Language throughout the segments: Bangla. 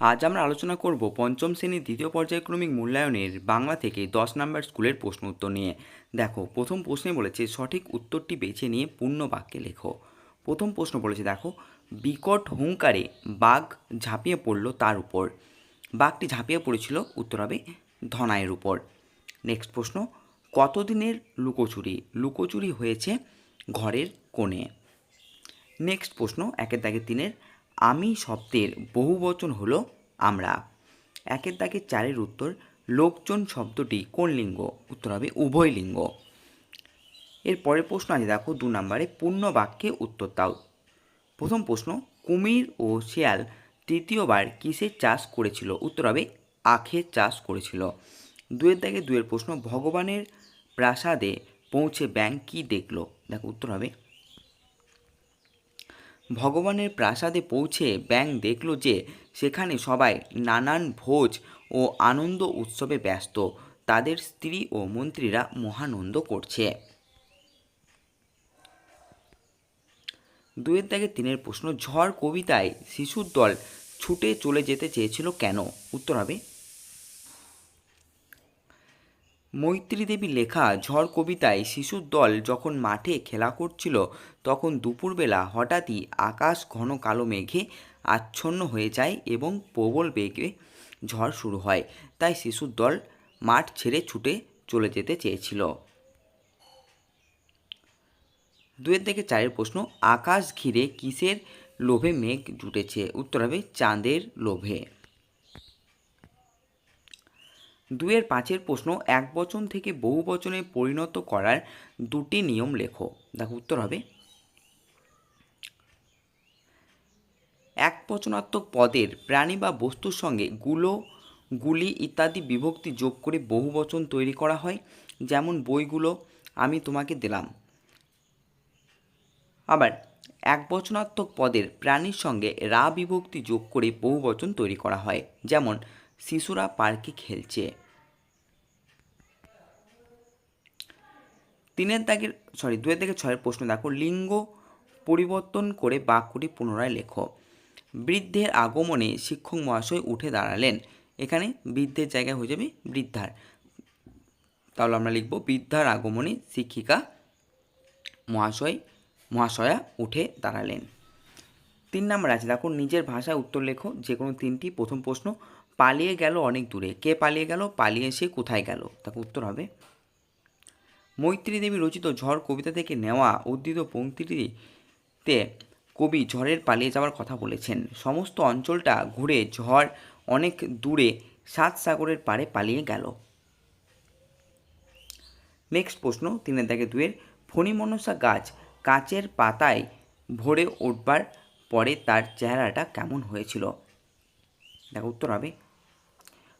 আজ আমরা আলোচনা করব পঞ্চম শ্রেণির দ্বিতীয় পর্যায়ক্রমিক মূল্যায়নের বাংলা থেকে দশ নম্বর স্কুলের প্রশ্ন উত্তর নিয়ে। দেখো, প্রথম প্রশ্নে বলেছে, সঠিক উত্তরটি বেছে নিয়ে পূর্ণ বাক্যে লেখো। প্রথম প্রশ্ন বলেছে, দেখো, বিকট হুঙ্কারে বাঘ ঝাঁপিয়ে পড়ল তার উপর। বাঘটি ঝাঁপিয়ে পড়েছিল, উত্তর হবে ধনায়ের উপর। নেক্সট প্রশ্ন, কতদিনের লুকোচুরি? লুকোচুরি হয়েছে ঘরের কোণে। নেক্সট প্রশ্ন, একের দাগে তিনের। আমি শব্দের বহু বচন হলো আমরা। একের দাগে চারের উত্তর, লোকজন শব্দটি কোন লিঙ্গ? উত্তর হবে উভয় লিঙ্গ। এর পরের প্রশ্ন আছে, দেখো দু নম্বরে পূর্ণ বাক্যে উত্তর দাও। প্রথম প্রশ্ন, কুমির ও শেয়াল তৃতীয়বার কিসের চাষ করেছিল? উত্তর হবে আখের চাষ করেছিল। দুয়ের দাগে দুয়ের প্রশ্ন, ভগবানের প্রাসাদে পৌঁছে ব্যাং কি দেখল? দেখো উত্তর হবে ভগবানের প্রাসাদে পৌঁছে ব্যাং দেখল যে সেখানে সবাই নানান ভোজ ও আনন্দ উৎসবে ব্যস্ত। তাদের স্ত্রী ও মন্ত্রীরা মহানন্দ করছে। দুয়ের দাগে তিনের প্রশ্ন, ঝড় কবিতায় শিশুর দল ছুটে চলে যেতে চেয়েছিল কেন? উত্তর হবে মৈত্রী দেবী লেখা ঝড় কবিতায় শিশুর দল যখন মাঠে খেলা করছিল, তখন দুপুরবেলা হঠাৎই আকাশ ঘন কালো মেঘে আচ্ছন্ন হয়ে যায় এবং প্রবল বেগে ঝড় শুরু হয়। তাই শিশুর দল মাঠ ছেড়ে ছুটে চলে যেতে চেয়েছিল। দুয়ের থেকে চারের প্রশ্ন, আকাশ ঘিরে কিসের লোভে মেঘ জুটেছে? উত্তর হবে, চাঁদের লোভে। দুয়ের পাঁচের প্রশ্ন এক বচন থেকে বহু বচনে পরিণত করার দুটি নিয়ম লেখো। দেখো উত্তর হবে। এক বচনাত্মক পদের প্রাণী বা বস্তুর সঙ্গে গুলো, গুলি ইত্যাদি বিভক্তি যোগ করে বহু বচন তৈরি করা হয়। যেমন বইগুলো আমি তোমাকে দিলাম। আবার এক বচনাত্মক পদের প্রাণীর সঙ্গে রা বিভক্তি যোগ করে বহু বচন তৈরি করা হয়। যেমন শিশুরা পার্কে খেলছে। তিনের দাগের সরি দুয়ের থেকে ছয়ের প্রশ্ন দেখো। লিঙ্গ পরিবর্তন করে বাক্যটি পুনরায় লেখো। বৃদ্ধের আগমনে শিক্ষক মহাশয় উঠে দাঁড়ালেন। এখানে বৃদ্ধের জায়গায় হয়ে যাবে বৃদ্ধার। তাহলে আমরা লিখব, বৃদ্ধার আগমনে শিক্ষিকা মহাশয়, মহাশয়া উঠে দাঁড়ালেন। তিন নম্বর আছে, দেখো, নিজের ভাষায় উত্তর লেখো যে কোনো তিনটি। প্রথম প্রশ্ন, পালিয়ে গেল অনেক দূরে। কে পালিয়ে গেল? পালিয়ে সে কোথায় গেল? তাকে উত্তর হবে মৈত্রী দেবী রচিত ঝড় কবিতা থেকে নেওয়া উদ্ধৃত পংক্তিটিতে কবি ঝড়ের পালিয়ে যাওয়ার কথা বলেছেন। সমস্ত অঞ্চলটা ঘুরে ঝড় অনেক দূরে সাত সাগরের পাড়ে পালিয়ে গেল। নেক্সট প্রশ্ন তিনের দাগে দুয়ের ফণিমনসা গাছ কাচের পাতায় ভরে উঠবার পরে তার চেহারাটা কেমন হয়েছিল? দেখো উত্তর হবে।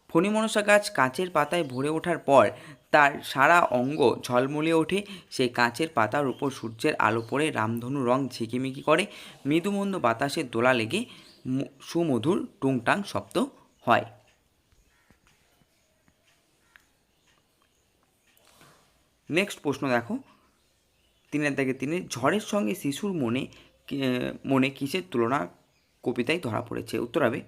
ফণিমনসা গাছ কাঁচের পাতায় ভরে ওঠার পর তার সারা অঙ্গ ঝলমলিয়ে ওঠে। সেই কাঁচের পাতার উপর সূর্যের আলো পড়ে রামধনু রং ঝিকিমিকি করে। মৃদুমন্দ বাতাসের দোলা লেগে সুমধুর টুংটাং শব্দ হয়। নেক্সট প্রশ্ন দেখো। তিনের দাগে তিনি ঝড়ের সঙ্গে শিশুর মনে মনে কিসের তুলনা কবিতায় ধরা পড়েছে? উত্তর হবে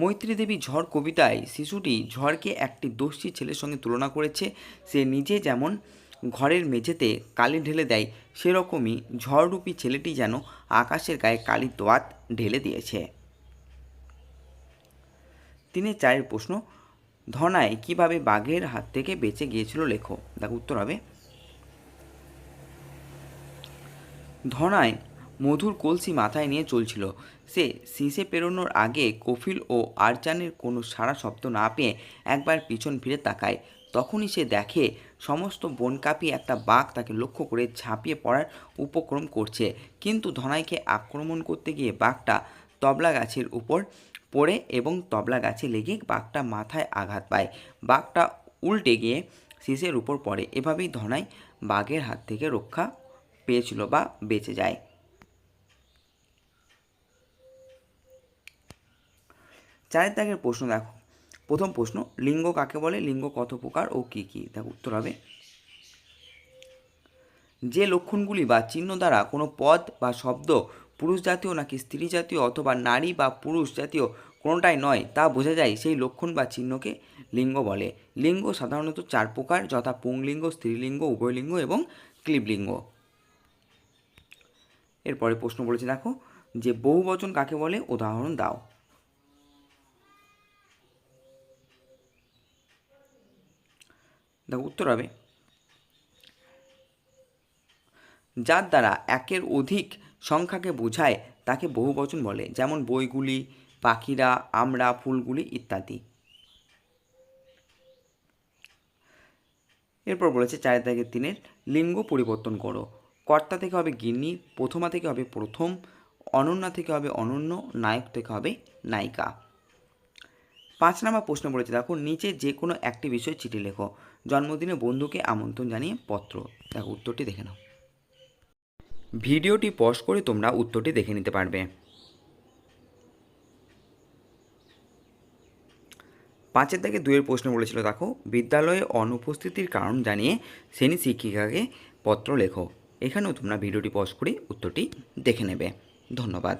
মৈত্রী দেবী ঝড় কবিতায় শিশুটি ঝড়কে একটি দোষী ছেলের সঙ্গে তুলনা করেছে। সে নিজে যেমন ঘরের মেঝেতে কালি ঢেলে দেয়, সেরকমই ঝড়রূপী ছেলেটি যেন আকাশের গায়ে কালির দোয়াত ঢেলে দিয়েছে। তিনি চারের প্রশ্ন, ধনায় কীভাবে বাঘের হাত থেকে বেঁচে গিয়েছিল লেখো দেখো উত্তর হবে, ধনায় মধুর কলসি মাথায় নিয়ে চলছিল। সে শীষে পেরোনোর আগে কফিল ও আরচানের কোনো সারা শব্দ না পেয়ে একবার পিছন ফিরে তাকায়। তখনই সে দেখে সমস্ত বন কাঁপিয়ে একটা বাঘ তাকে লক্ষ্য করে ঝাঁপিয়ে পড়ার উপক্রম করছে। কিন্তু ধনাইকে আক্রমণ করতে গিয়ে বাঘটা তবলা গাছের উপর পড়ে এবং তবলা গাছে লেগে বাঘটা মাথায় আঘাত পায়। বাঘটা উল্টে গিয়ে শীষের উপর পড়ে। এভাবেই ধনাই বাঘের হাত থেকে রক্ষা পেয়েছিল বা বেঁচে যায়। চারের দাগের প্রশ্ন দেখো। প্রথম প্রশ্ন, লিঙ্গ কাকে বলে? লিঙ্গ কত প্রকার ও কী কী? দেখো উত্তর হবে। যে লক্ষণগুলি বা চিহ্ন দ্বারা কোনো পদ বা শব্দ পুরুষ জাতীয় নাকি স্ত্রী জাতীয় অথবা নারী বা পুরুষ জাতীয় কোনোটাই নয় তা বোঝা যায় সেই লক্ষণ বা চিহ্নকে লিঙ্গ বলে। লিঙ্গ সাধারণত চার প্রকার, যথা পুংলিঙ্গ, স্ত্রীলিঙ্গ, উভয়লিঙ্গ এবং ক্লীবলিঙ্গ। এরপরে প্রশ্ন বলেছে, দেখো, যে বহুবচন কাকে বলে? উদাহরণ দাও। দেখো উত্তর হবে। যার দ্বারা একের অধিক সংখ্যাকে বোঝায়, তাকে বহুবচন বলে, যেমন বইগুলি, পাখিরা, আমরা, ফুলগুলি ইত্যাদি। এরপর বলেছে চার থেকে তিনের, লিঙ্গ পরিবর্তন করো। কর্তা থেকে হবে গিন্নি, প্রথমা থেকে হবে প্রথম, অনন্যা থেকে হবে অনন্য, নায়ক থেকে হবে নায়িকা। পাঁচ নম্বর প্রশ্ন বলেছে, দেখো, নিচে যে কোনো একটি বিষয়ে চিঠি লেখো। জন্মদিনে বন্ধুকে আমন্ত্রণ জানিয়ে পত্র। দেখো, উত্তরটি দেখে নাও। ভিডিওটি পজ করে তোমরা উত্তরটি দেখে নিতে পারবে। পাঁচের থেকে দুইয়ের প্রশ্ন বলেছিল, দেখো, বিদ্যালয়ে অনুপস্থিতির কারণ জানিয়ে শ্রেণি শিক্ষিকাকে পত্র লেখো। এখানেও তোমরা ভিডিওটি পজ করে উত্তরটি দেখে নেবে। ধন্যবাদ।